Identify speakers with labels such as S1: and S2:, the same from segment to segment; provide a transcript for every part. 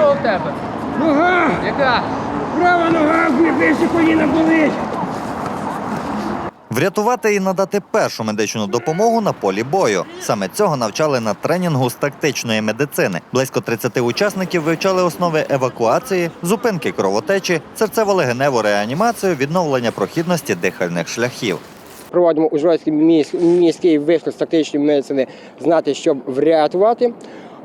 S1: Що в тебе?
S2: Нога!
S1: Яка?
S2: Права нога, вище коліна болить!
S3: Врятувати і надати першу медичну допомогу на полі бою. Саме цього навчали на тренінгу з тактичної медицини. Близько 30 учасників вивчали основи евакуації, зупинки кровотечі, серцево-легеневу реанімацію, відновлення прохідності дихальних шляхів.
S2: Проводимо міс- міський вишкіл з тактичної медицини знати, щоб врятувати.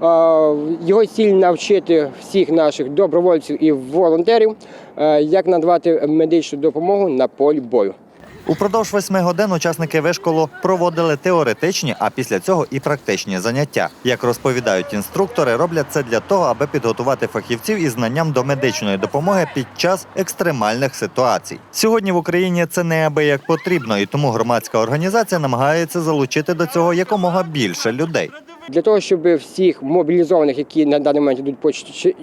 S2: Його ціль навчити всіх наших добровольців і волонтерів, е, як надавати медичну допомогу на полі бою.
S3: Упродовж восьми годин учасники вишколу проводили теоретичні, а після цього і практичні заняття. Як розповідають інструктори, роблять це для того, аби підготувати фахівців із знанням до медичної допомоги під час екстремальних ситуацій. Сьогодні в Україні це неабияк потрібно, і тому громадська організація намагається залучити до цього якомога більше людей.
S2: Для того, щоб всіх мобілізованих, які на даний момент йдуть по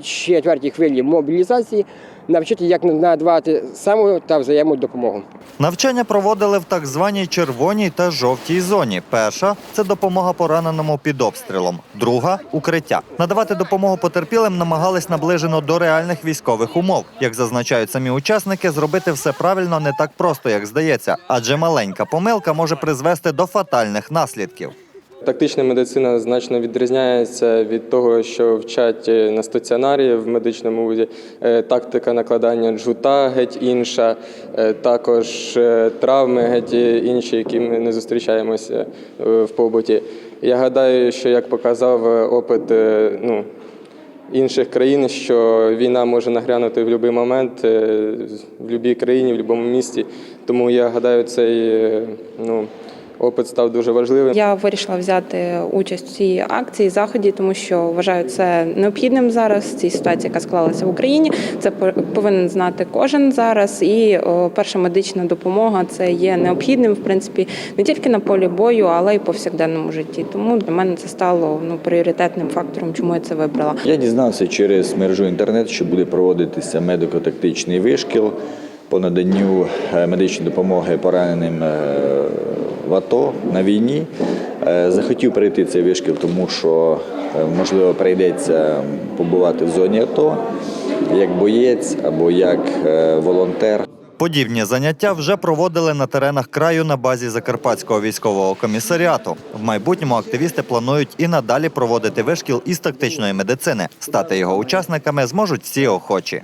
S2: четвертій хвилі мобілізації, навчити, як надавати саму та взаємодопомогу.
S3: Навчання проводили в так званій червоній та жовтій зоні. Перша це допомога пораненому під обстрілом, друга укриття. Надавати допомогу потерпілим намагались наближено до реальних військових умов. Як зазначають самі учасники, зробити все правильно не так просто, як здається, адже маленька помилка може призвести до фатальних наслідків.
S4: Тактична медицина значно відрізняється від того, що вчать е, на стаціонарі в медичному вузі. Е, Тактика накладання джута геть інша, е, також травми геть інші, які ми не зустрічаємося в побуті. Я гадаю, що як показав опит ну, інших країн, що війна може нагрянути в будь-який момент в будь-якій країні, в будь-якому місті. Тому я гадаю, цей ну, опит став дуже важливим.
S5: Я вирішила взяти участь у цій акції, заході, тому що вважаю це необхідним зараз. цій ситуації, яка склалася в Україні. Це по- повинен знати кожен зараз. І перша медична допомога це є необхідним, в принципі, не тільки на полі бою, але й повсякденному житті. Тому для мене це стало ну пріоритетним фактором, чому я це вибрала.
S6: Я дізнався через мережу інтернет, що буде проводитися медико-тактичний вишкіл по наданню е, медичної допомоги пораненим е, в АТО на війні. Е, Захотів прийти цей вишкіл, тому що е, можливо прийдеться побувати в зоні АТО як боєць або як е, волонтер.
S3: Подібні заняття вже проводили на теренах краю на базі Закарпатського військового комісаріату. В майбутньому активісти планують і надалі проводити вишкіл із тактичної медицини. Стати його учасниками зможуть всі охочі.